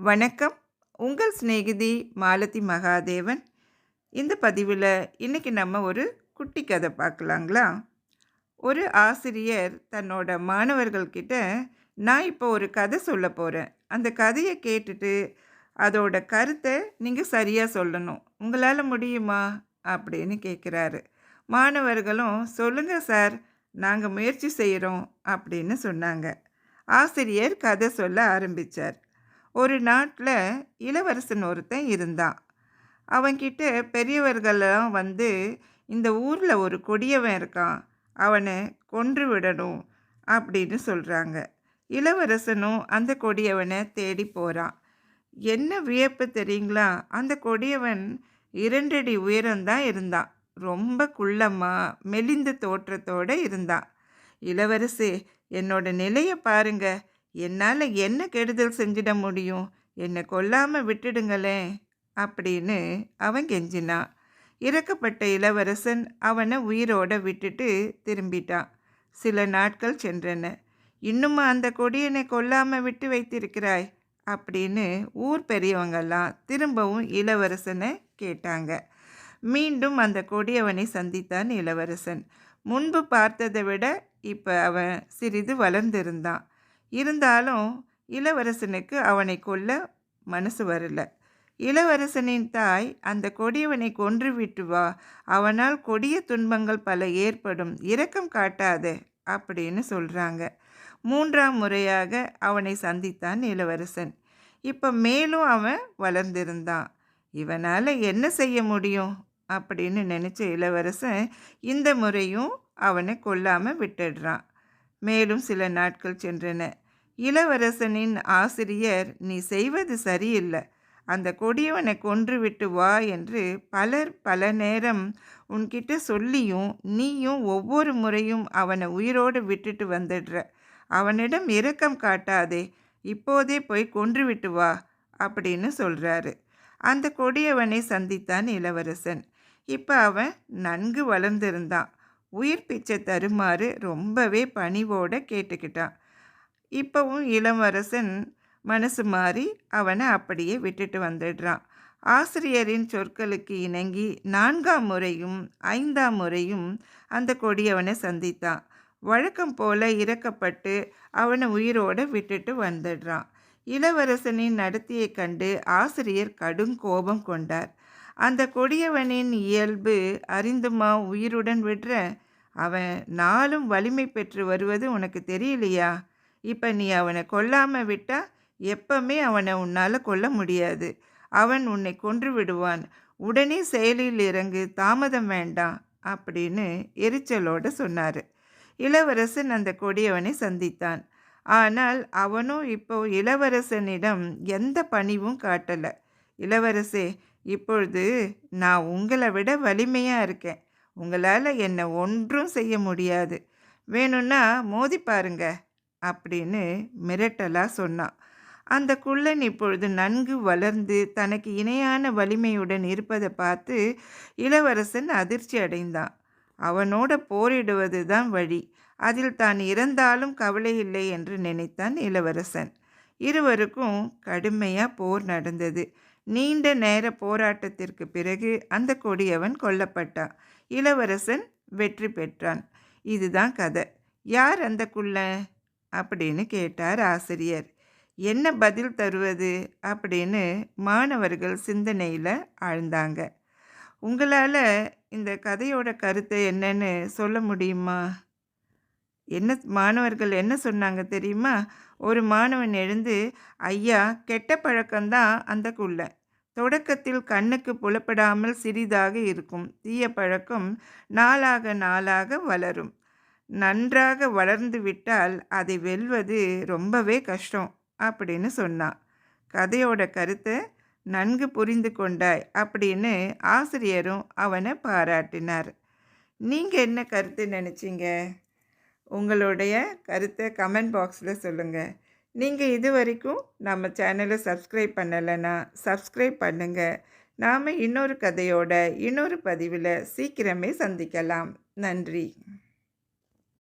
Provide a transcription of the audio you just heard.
வணக்கம். உங்கள் சிநேகிதி மாலதி மகாதேவன். இந்த பதிவில் இன்றைக்கி நம்ம ஒரு குட்டி கதை பார்க்கலாங்களா? ஒரு ஆசிரியர் தன்னோட மாணவர்கள்கிட்ட நான் இப்போ ஒரு கதை சொல்ல போகிறேன் அந்த கதையை கேட்டுட்டு அதோட கருத்தை நீங்கள் சரியாக சொல்லணும். உங்களால் முடியுமா? அப்படின்னு கேட்குறாரு மாணவர்களும் சொல்லுங்கள் சார். நாங்கள் முயற்சி செய்கிறோம் அப்படின்னு சொன்னாங்க. ஆசிரியர் கதை சொல்ல ஆரம்பித்தார் ஒரு நாட்டில் இளவரசன் ஒருத்தன் இருந்தான். அவன்கிட்ட பெரியவர்களெல்லாம் வந்து இந்த ஊரில் ஒரு கொடியவன் இருக்கான். அவனை கொன்று விடணும் அப்படின்னு சொல்கிறாங்க இளவரசனும் அந்த கொடியவனை தேடி போகிறான் என்ன வியப்பு தெரியுங்களா? அந்த கொடியவன் இரண்டடி உயரம்தான் இருந்தான். ரொம்ப குள்ளமாக மெலிந்த தோற்றத்தோடு இருந்தான். இளவரசே என்னோட நிலையை பாருங்கள் என்னால் என்ன கெடுதல் செஞ்சிட முடியும்? என்னை கொல்லாமல் விட்டுடுங்களேன் அப்படின்னு அவன் கெஞ்சினான் இறக்கப்பட்ட இளவரசன் அவனை உயிரோட விட்டுட்டு திரும்பிட்டான். சில நாட்கள் சென்றன. இன்னுமா அந்த கொடியனை கொல்லாமல் விட்டு வைத்திருக்கிறாய்? அப்படின்னு ஊர் பெரியவங்கெல்லாம் திரும்பவும் இளவரசனை கேட்டாங்க. மீண்டும் அந்த கொடியவனை சந்தித்தான் இளவரசன். முன்பு பார்த்ததை விட இப்போ அவன் சிறிது வளர்ந்திருந்தான். இருந்தாலும் இளவரசனுக்கு அவனை கொல்ல மனசு வரல. இளவரசனின் தாய் அந்த கொடியவனை கொன்று விட்டு வா அவனால் கொடிய துன்பங்கள் பல ஏற்படும் இரக்கம் காட்டாத அப்படின்னு சொல்கிறாங்க மூன்றாம் முறையாக அவனை சந்தித்தான் இளவரசன். இப்போ மேலும் அவன் வளர்ந்திருந்தான். இவனால் என்ன செய்ய முடியும் அப்படின்னு நினச்ச இளவரசன் இந்த முறையும் அவனை கொல்லாமல் விட்டுடுறான். மேலும் சில நாட்கள் சென்றன. இளவரசனின் ஆசிரியர் நீ செய்வது சரியில்லை. அந்த கொடியவனை கொன்று விட்டு வா என்று பலர் பல நேரம் உன்கிட்ட சொல்லியும் நீயும் ஒவ்வொரு முறையும் அவனை உயிரோடு விட்டுட்டு வந்துடுற. அவனிடம் இரக்கம் காட்டாதே. இப்போதே போய் கொன்று விட்டு வா அப்படின்னு சொல்கிறாரு அந்த கொடியவனை சந்தித்தான் இளவரசன். இப்போ அவன் நன்கு வளர்ந்திருந்தான். உயிர் பிச்சை தருமாறு ரொம்பவே பணிவோட கேட்டுக்கிட்டான். இப்போவும் இளவரசன் மனசு மாறி அவனை அப்படியே விட்டுட்டு வந்துடுறான். ஆசிரியரின் சொற்களுக்கு இணங்கி நான்காம் முறையும் ஐந்தாம் முறையும் அந்த கொடியவனை சந்தித்தான். வழக்கம் போல இறக்கப்பட்டு அவனை உயிரோடு விட்டுட்டு வந்துடுறான். இளவரசனின் நடத்தியை கண்டு ஆசிரியர் கடும் கோபம் கொண்டார். அந்த கொடியவனின் இயல்பு அறிந்துமா உயிருடன் விடுற அவன் நாளும் வலிமை பெற்று வருவது உனக்கு தெரியலையா? இப்போ நீ அவனை கொல்லாமல் விட்டால் எப்பவுமே அவனை உன்னால் கொல்ல முடியாது. அவன் உன்னை கொன்று விடுவான். உடனே செயலில் இறங்கு தாமதம் வேண்டாம் அப்படின்னு எரிச்சலோடு சொன்னார். இளவரசன் அந்த கொடியவனை சந்தித்தான். ஆனால் அவனும் இப்போ இளவரசனிடம் எந்த பணிவும் காட்டலை. இளவரசே இப்பொழுது நான் உங்களை விட வலிமையாக இருக்கேன். உங்களால் என்னை ஒன்றும் செய்ய முடியாது. வேணும்னா மோதி பாருங்க அப்படின்னு மிரட்டலாக சொன்னான். அந்த குள்ளன் இப்பொழுது நன்கு வளர்ந்து தனக்கு இணையான வலிமையுடன் இருப்பதை பார்த்து இளவரசன் அதிர்ச்சி அடைந்தான். அவனோட போரிடுவது தான் வழி. அதில் தான் இறந்தாலும் கவலை இல்லை என்று நினைத்தான் இளவரசன். இருவருக்கும் கடுமையாக போர் நடந்தது. நீண்ட நேர போராட்டத்திற்கு பிறகு அந்த கொடியவன் கொல்லப்பட்டான். இளவரசன் வெற்றி பெற்றான். இதுதான் கதை. யார் அந்த குள்ள? அப்படின்னு கேட்டார் ஆசிரியர். என்ன பதில் தருவது? அப்படின்னு மாணவர்கள் சிந்தனையில் ஆழ்ந்தாங்க. உங்களால் இந்த கதையோட கருத்தை என்னன்னு சொல்ல முடியுமா? என்ன மாணவர்கள் என்ன சொன்னாங்க தெரியுமா? ஒரு மாணவன் எழுந்து ஐயா கெட்ட பழக்கம்தான் அந்த குள்ள. தொடக்கத்தில் கண்ணுக்கு புலப்படாமல் சிறிதாக இருக்கும். தீய பழக்கம் நாளாக நாளாக வளரும். நன்றாக வளர்ந்து விட்டால் அதை வெல்வது ரொம்பவே கஷ்டம் அப்படின்னு சொன்னான் கதையோட கருத்தை நன்கு புரிந்து கொண்டாய் அப்படின்னு ஆசிரியரும் அவனை பாராட்டினார். நீங்கள் என்ன கருத்து நினச்சிங்க? உங்களுடைய கருத்தை கமெண்ட் பாக்ஸில் சொல்லுங்கள் நீங்கள் இது வரைக்கும் நம்ம சேனலை சப்ஸ்கிரைப் பண்ணலைன்னா சப்ஸ்கிரைப் பண்ணுங்கள் நாம் இன்னொரு கதையோட இன்னொரு பதிவில் சீக்கிரமே சந்திக்கலாம். நன்றி.